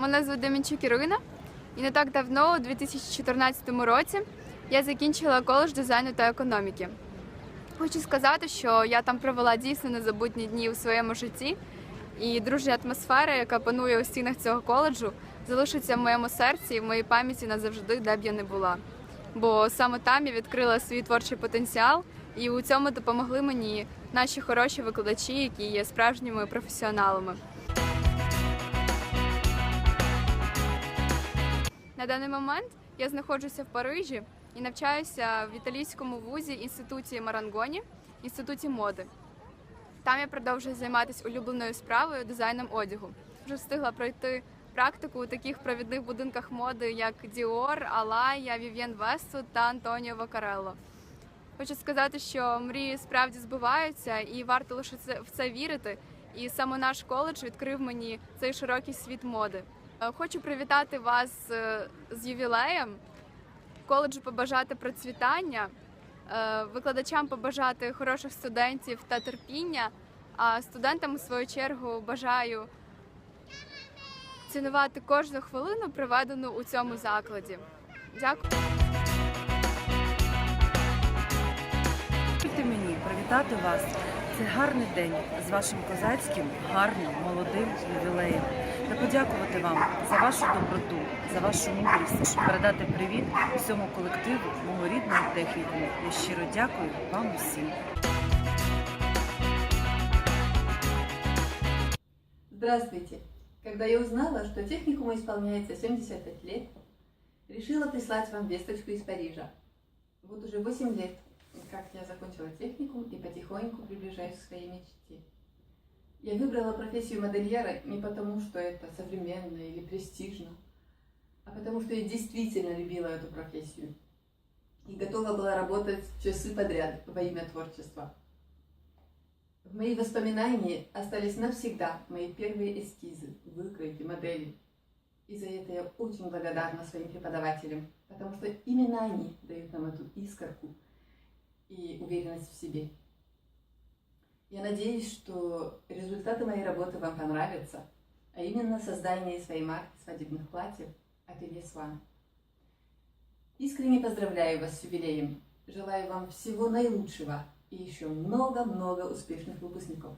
Мене звуть Демінчук Ірина, і не так давно, у 2014 році, я закінчила коледж дизайну та економіки. Хочу сказати, що я там провела дійсно незабутні дні у своєму житті, і дружня атмосфера, яка панує у стінах цього коледжу, залишиться в моєму серці і в моїй пам'яті назавжди, де б я не була. Бо саме там я відкрила свій творчий потенціал, і у цьому допомогли мені наші хороші викладачі, які є справжніми професіоналами. На даний момент я знаходжуся в Парижі і навчаюся в італійському вузі інституті Марангоні, інституті моди. Там я продовжую займатися улюбленою справою дизайном одягу. Вже встигла пройти практику у таких провідних будинках моди, як Dior, Alaya, Vivienne Westwood та Антоніо Вакарелло. Хочу сказати, що мрії справді збуваються, і варто лише в це вірити. І саме наш коледж відкрив мені цей широкий світ моди. Е, Хочу привітати вас е, з ювілеєм, коледжу побажати процвітання, е, викладачам побажати хороших студентів та терпіння, а студентам, у свою чергу, бажаю цінувати кожну хвилину, проведену у цьому закладі. Дякую. Дозвольте мені привітати вас. Це гарний день з вашим козацьким, гарним, молодим подякувати вам за вашу доброту, за вашу мудрість, передати привіт усьому колективу мого рідного технікуму. Я щиро дякую вам усім. Здравствуйте! Когда я узнала, что техникуму исполняется 75 лет, решила прислать вам весточку из Парижа. Вот уже 8 лет, как я закончила техникум и потихоньку приближаюсь к своей мечте. Я выбрала профессию модельера не потому, что это современно или престижно, а потому что я действительно любила эту профессию и готова была работать часы подряд во имя творчества. В мои воспоминания остались навсегда мои первые эскизы, выкройки, модели. И за это я очень благодарна своим преподавателям, потому что именно они дают нам эту искорку и уверенность в себе. Я надеюсь, что результаты моей работы вам понравятся, а именно создание своей марки свадебных платьев Ателье Сван. Искренне поздравляю вас с юбилеем. Желаю вам всего наилучшего и еще много-много успешных выпускников.